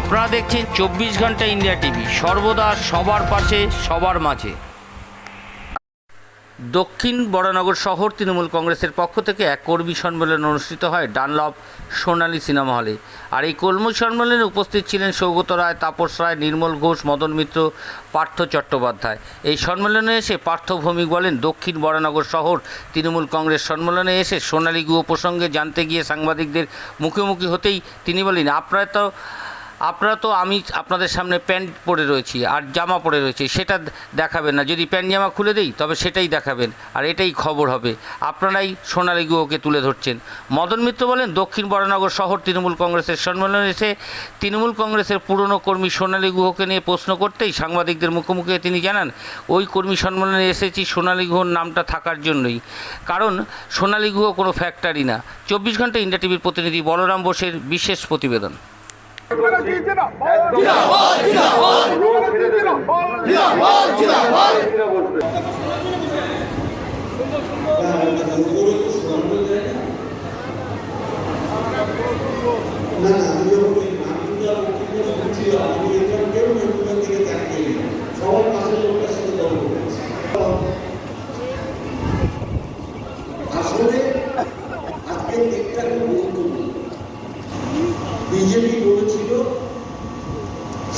আপনারা দেখছেন চব্বিশ ঘণ্টা ইন্ডিয়া টিভি। সর্বদা সবার পাশে, সবার মাঝে। দক্ষিণ বরানগর শহর তৃণমূল কংগ্রেসের পক্ষ থেকে এক কর্মী সম্মেলন অনুষ্ঠিত হয় ডানলভ সোনালী সিনেমা হলে। আর এই কর্মী সম্মেলনে উপস্থিত ছিলেন সৌগত রায়, তাপস রায়, নির্মল ঘোষ, মদন মিত্র, পার্থ চট্টোপাধ্যায়। এই সম্মেলনে এসে পার্থ ভৌমিক বলেন, দক্ষিণ বরানগর শহর তৃণমূল কংগ্রেস সম্মেলনে এসে সোনালী গুহ প্রসঙ্গে জানতে গিয়ে সাংবাদিকদের মুখোমুখি হতেই তিনি বলেন, আপনারা তো আপনারা তো আমি আপনাদের সামনে প্যান্ট পরে রয়েছি আর জামা পরে রয়েছি, সেটা দেখাবেন না। যদি প্যান্ট জামা খুলে দেই, তবে সেটাই দেখাবেন। আর এটাই খবর হবে। আপনারাই সোনালী গুহকে তুলে ধরছেন। মদন মিত্র বলেন, দক্ষিণ বরানগর শহর তৃণমূল কংগ্রেসের সম্মেলনে এসে তৃণমূল কংগ্রেসের পুরনো কর্মী সোনালী গুহকে নিয়ে প্রশ্ন করতেই সাংবাদিকদের মুখোমুখি তিনি জানান, ওই কর্মী সম্মেলনে এসেছি সোনালী গুহর নামটা থাকার জন্যই। কারণ সোনালী গুহ কোনো ফ্যাক্টরি না। চব্বিশ ঘণ্টা ইন্ডিয়া টিভির প্রতিনিধি বলরাম বোসের বিশেষ প্রতিবেদন। না না আমি যখন নাম শুনছি আমি দেখলাম কেউ মেট্রোটার দিকে তাকিয়ে নেই সবার পাশে লোকটার সাথে গল্প করছে আসলে আজকের দিকটা খুব গুরুত্বপূর্ণ বিজেপি বলেছিল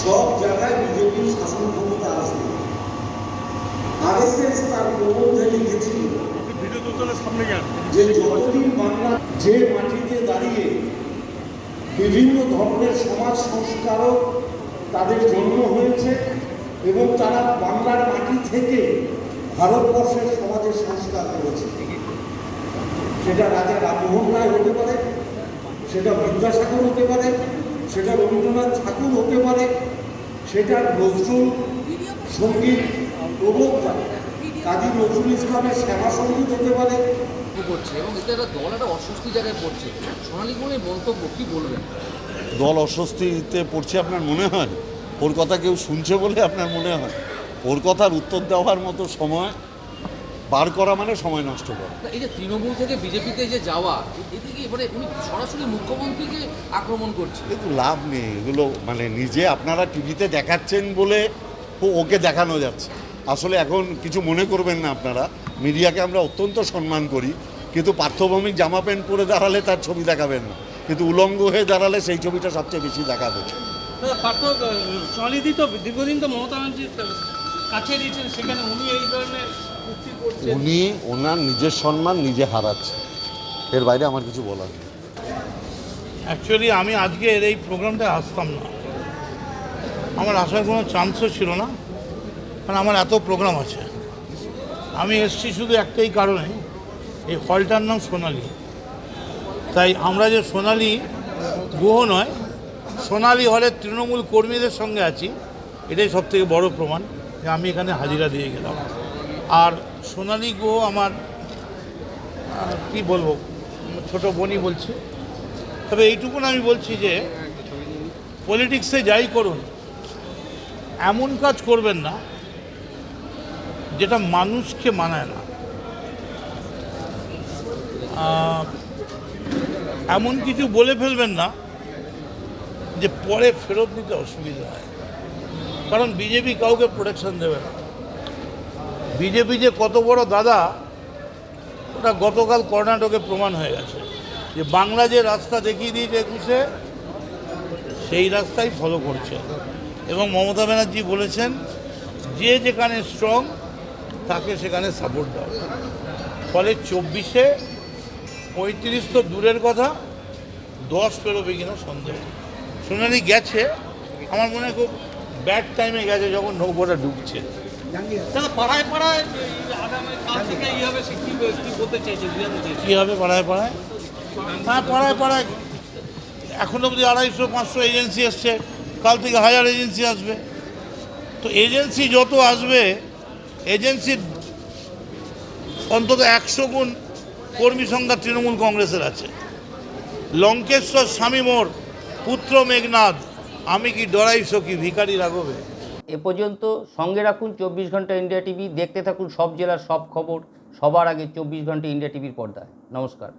সব জায়গায় বিজেপির শাসন ক্ষমতা আসবে যে যতদিন বাংলা যে মাটিতে দাঁড়িয়ে বিভিন্ন ধরনের সমাজ সংস্কারক তাদের জন্ম হয়েছে এবং তারা বাংলার মাটি থেকে ভারতবর্ষের সমাজের সংস্কার করেছে। সেটা রাজা রামমোহন রায় হতে পারে, সেটা বিদ্যাসাগর হতে পারে, সেটা রবীন্দ্রনাথ ঠাকুর হতে পারে, সেটা নজরুল সংগীত প্রবক্তা কাজী নজরুল ইসলামের শ্যামা সংগীত হতে পারে। করছে এবং এতে একটা দল একটা অস্বস্তি জায়গায় পড়ছে। সোনালী গুণের মন্তব্য কি বলবেন? দল অস্বস্তিতে পড়ছে আপনার মনে হয়? ওর কথা কেউ শুনছে বলে আপনার মনে হয়? ওর কথার উত্তর দেওয়ার মতো সময় বার করা মানে সময় নষ্ট করা। এই যে তৃণমূল থেকে বিজেপিতে যে যাওয়া এ- এতে কি মানে উনি সরাসরি মুখ্যমন্ত্রীকে আক্রমণ করছে? কিন্তু লাভ নেই। এগুলো মানে নিজে আপনারা টিভিতে দেখাচ্ছেন বলে ও- ওকে দেখানো যাচ্ছে। আসলে এখন কিছু মনে করবেন না আপনারা। মিডিয়াকে আমরা অত্যন্ত সম্মান করি কিন্তু পার্থভৌমিক জামা প্যান্ট পরে দাঁড়ালে তার ছবি দেখাবেন না। কিন্তু উলঙ্গ হয়ে দাঁড়ালে সেই ছবিটা সবচেয়ে বেশি দেখাবে। পার্থ সোনালিদি তো দীর্ঘদিন তো মমতা ব্যানার্জির কাছে দিয়েছেন সেখানে উনি এই ধরনের উনি ওনার নিজের সম্মান নিজে হারাচ্ছে। এর বাইরে আমার কিছু বলার নেই। অ্যাকচুয়ালি আমি আজকে এর এই প্রোগ্রামটায় আসতাম না। আমার আসার কোনো চান্সও ছিল না। কারণ আমার এত প্রোগ্রাম আছে। আমি এসছি শুধু একটাই কারণে, এই হলটার নাম সোনালি। তাই আমরা যে সোনালি গুহ নয়, সোনালি হলের তৃণমূল কর্মীদের সঙ্গে আছি, এটাই সব থেকে বড় প্রমাণ যে আমি এখানে হাজিরা দিয়ে গেলাম। আর সোনালি গুহ আমার কি বলব, ছোট বোনই বলছে। তবে এইটুকুন আমি বলছি যে পলিটিক্সে যাই করুন, এমন কাজ করবেন না যেটা মানুষকে মানায় না। এমন কিছু বলে ফেলবেন না যে পরে ফেরত নিতে অসুবিধা হয়। কারণ বিজেপি কাউকে প্রোটেকশন দেবে না। বিজেপি যে কত বড় দাদা, ওটা গতকাল কর্ণাটকে প্রমাণ হয়ে গেছে যে বাংলা যে রাস্তা দেখিয়ে দিয়েছে একুশে, সেই রাস্তাই ফলো করছে। এবং মমতা ব্যানার্জি বলেছেন, যে যেখানে স্ট্রং তাকে সেখানে সাপোর্ট দাও। ফলে চব্বিশে পঁয়ত্রিশ তো দূরের কথা দশ পেরোবে কিনা সন্দেহ। সোনালি গেছে আমার মনে হয় খুব ব্যাড টাইমে গেছে যখন নৌকোটা ঢুকছে। পাড়ায় পাড়ায় কী হবে পাড়ায় পাড়ায়? হ্যাঁ পাড়ায় পাড়ায়। এখন অবধি আড়াইশো পাঁচশো এজেন্সি এসছে কাল থেকে হাজার এজেন্সি আসবে। তো এজেন্সি যত আসবে এজেন্সির অন্তত একশো গুণ কর্মী সংখ্যা তৃণমূল কংগ্রেসের আছে। লঙ্কেশ্বর স্বামী মোর, পুত্র মেঘনাদ, আমি কি ডরাই সখী ভিকারি রাঘবে? এ পর্যন্ত সঙ্গে রাখুন চব্বিশ ঘণ্টা ইন্ডিয়া টিভি, দেখতে থাকুন সব জেলার সব খবর, সবার আগে চব্বিশ ঘণ্টা ইন্ডিয়া টিভির পর্দায়। নমস্কার।